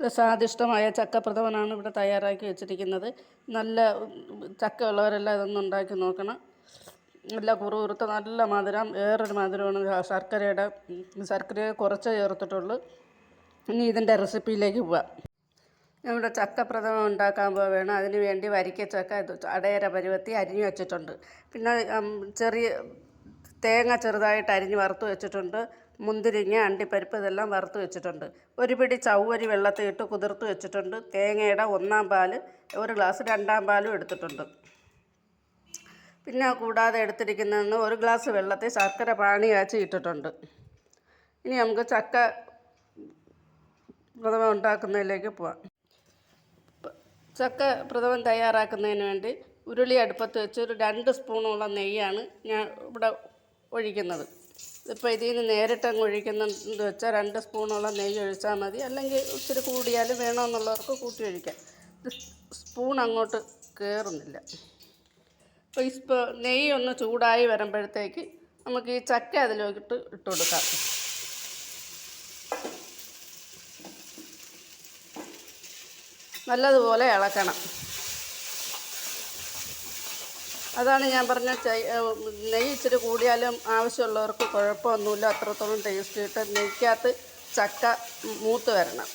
സ്വാദിഷ്ടമായ ചക്കപ്രഥമനാണ് ഇവിടെ തയ്യാറാക്കി വെച്ചിരിക്കുന്നത്. നല്ല ചക്ക ഉള്ളവരെല്ലാം ഇതൊന്ന് ഉണ്ടാക്കി നോക്കണം. നല്ല കുറുകുറുത്ത നല്ല മധുരം വേറൊരു മധുരമാണ് ശർക്കരയുടെ ശർക്കര കുറച്ച് ചേർത്തിട്ടുള്ളൂ. ഇനി ഇതിന്റെ റെസിപ്പിയിലേക്ക് പോവാം. നമ്മുടെ ചക്കപ്രഥമം ഉണ്ടാക്കാൻ പോവുകയാണ്. അതിന് വേണ്ടി വരിക്ക ചക്ക അടയര പരുവത്തി അരിഞ്ഞു വെച്ചിട്ടുണ്ട്. പിന്നെ ചെറിയ തേങ്ങ ചെറുതായിട്ട് അരിഞ്ഞ് വറുത്ത് വെച്ചിട്ടുണ്ട്. മുന്തിരിങ്ങ അണ്ടിപ്പരിപ്പ് ഇതെല്ലാം വറുത്ത് വെച്ചിട്ടുണ്ട്. ഒരു പിടി ചവ്വരി വെള്ളത്തിൽ ഇട്ട് കുതിർത്ത് വെച്ചിട്ടുണ്ട്. തേങ്ങയുടെ ഒന്നാം പാൽ ഒരു ഗ്ലാസ് രണ്ടാം പാലും എടുത്തിട്ടുണ്ട്. പിന്നെ കൂടാതെ എടുത്തിരിക്കുന്നതെന്ന് ഒരു ഗ്ലാസ് വെള്ളത്തിൽ ശർക്കര പാണി കാച്ചി ഇട്ടിട്ടുണ്ട്. ഇനി നമുക്ക് ചക്ക പ്രഥമം ഉണ്ടാക്കുന്നതിലേക്ക് പോവാം. ചക്ക പ്രഥമം തയ്യാറാക്കുന്നതിന് വേണ്ടി ഉരുളി അടുപ്പത്ത് വെച്ച് ഒരു രണ്ട് സ്പൂണോളം നെയ്യാണ് ഞാൻ ഇവിടെ ഒഴിക്കുന്നത്. ഇപ്പോൾ ഇതിൽ നിന്ന് നേരിട്ട് അങ്ങ് ഒഴിക്കുന്നെന്ന് വെച്ചാൽ രണ്ട് സ്പൂണോളം നെയ്യ് ഒഴിച്ചാൽ മതി. അല്ലെങ്കിൽ ഇച്ചിരി കൂടിയാലും വേണമെന്നുള്ളവർക്ക് കൂട്ടി ഒഴിക്കാം. സ്പൂൺ അങ്ങോട്ട് കയറുന്നില്ല അപ്പോൾ സ്പ നെയ്യ് ഒന്ന് ചൂടായി വരുമ്പോഴത്തേക്ക് നമുക്ക് ഈ ചക്ക അതിലോട്ട് ഇട്ട് കൊടുക്കാം. നല്ലതുപോലെ ഇളക്കണം. അതാണ് ഞാൻ പറഞ്ഞ നെയ്യ് ഇച്ചിരി കൂടിയാലും ആവശ്യമുള്ളവർക്ക് കുഴപ്പമൊന്നുമില്ല. അത്രത്തോളം ടേസ്റ്റ് കിട്ടും നെയ്ക്കകത്ത് ചക്ക മൂത്ത് വരണം.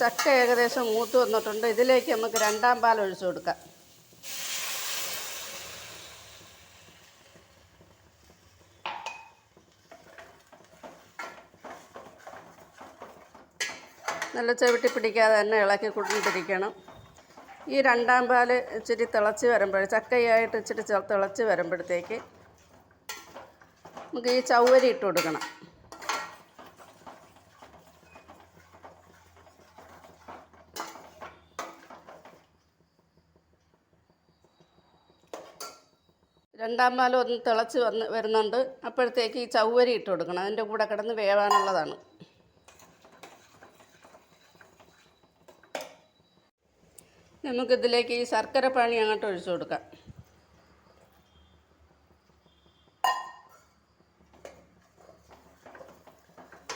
ചക്ക ഏകദേശം മൂത്ത് വന്നിട്ടുണ്ട്. ഇതിലേക്ക് നമുക്ക് രണ്ടാം പാൽ ഒഴിച്ചു കൊടുക്കാം. നല്ല ചവിട്ടി പിടിക്കാതെ തന്നെ ഇളക്കി കൊണ്ടിരിക്കണം ഈ രണ്ടാം പാൽ ഇച്ചിരി തിളച്ച് വരുമ്പോൾ ചക്കയായിട്ട് ഇച്ചിരി തിളച്ച് വരുമ്പോഴത്തേക്ക് നമുക്ക് ഈ ചവ്വരി ഇട്ട് കൊടുക്കണം. രണ്ടാം പാലും ഒന്ന് തിളച്ച് വന്ന് വരുന്നുണ്ട്. അപ്പോഴത്തേക്ക് ഈ ചവ്വരി ഇട്ട് കൊടുക്കണം. അതിന്റെ കൂടെ കിടന്ന് വേവാനുള്ളതാണ്. നമുക്കിതിലേക്ക് ഈ ശർക്കര പാനി അങ്ങോട്ട് ഒഴിച്ചു കൊടുക്കാം.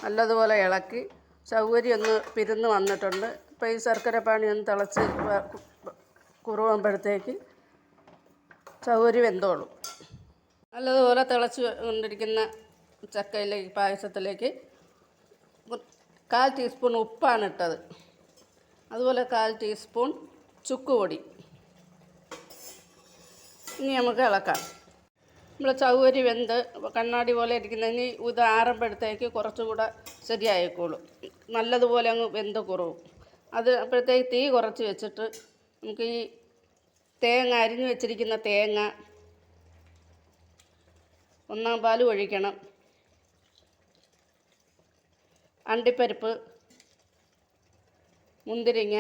നല്ലതുപോലെ ഇളക്കി ചൗവരി ഒന്ന് പിരുന്ന് വന്നിട്ടുണ്ട്. ഇപ്പോൾ ഈ ശർക്കര പാനി ഒന്ന് തിളച്ച് കുറുവുമ്പോഴത്തേക്ക് ചൗവരി വെന്തോളും. നല്ലതുപോലെ തിളച്ച് കൊണ്ടിരിക്കുന്ന ചക്കയിലേക്ക് പായസത്തിലേക്ക് കാൽ ടീസ്പൂൺ ഉപ്പാണ് ഇട്ടത്. അതുപോലെ കാൽ ടീസ്പൂൺ ചുക്കുപൊടി. ഇനി നമുക്ക് ഇളക്കാം. നമ്മൾ ചൗവരി വെന്ത് കണ്ണാടി പോലെ ഇരിക്കുന്നതിന് ഇത് ആറുമ്പോഴത്തേക്ക് കുറച്ചുകൂടെ ശരിയായിക്കോളും. നല്ലതുപോലെ അങ്ങ് വെന്ത് കുറവും. അത് അപ്പോഴത്തേക്ക് തീ കുറച്ച് വെച്ചിട്ട് നമുക്ക് ഈ തേങ്ങ അരിഞ്ഞു വെച്ചിരിക്കുന്ന തേങ്ങ ഒന്നാം പാൽ ഒഴിക്കണം. അണ്ടിപ്പരിപ്പ് മുന്തിരിങ്ങ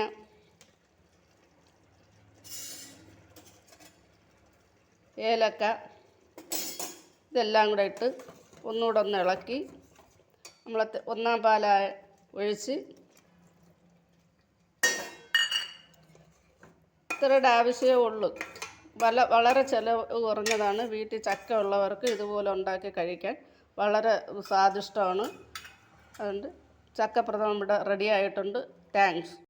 ഏലക്ക ഇതെല്ലാം കൂടെ ഇട്ട് ഒന്നുകൂടെ ഒന്ന് ഇളക്കി നമ്മൾ ഒന്നാം പാല ഒഴിച്ച് ഇത്രയുടെ ആവശ്യമേ ഉള്ളൂ. വല വളരെ ചിലവ് കുറഞ്ഞതാണ്. വീട്ടിൽ ചക്ക ഉള്ളവർക്ക് ഇതുപോലെ ഉണ്ടാക്കി കഴിക്കാൻ വളരെ സ്വാദിഷ്ടമാണ്. അതുകൊണ്ട് ചക്കപ്രഥമം ഇവിടെ റെഡി ആയിട്ടുണ്ട്. താങ്ക്സ്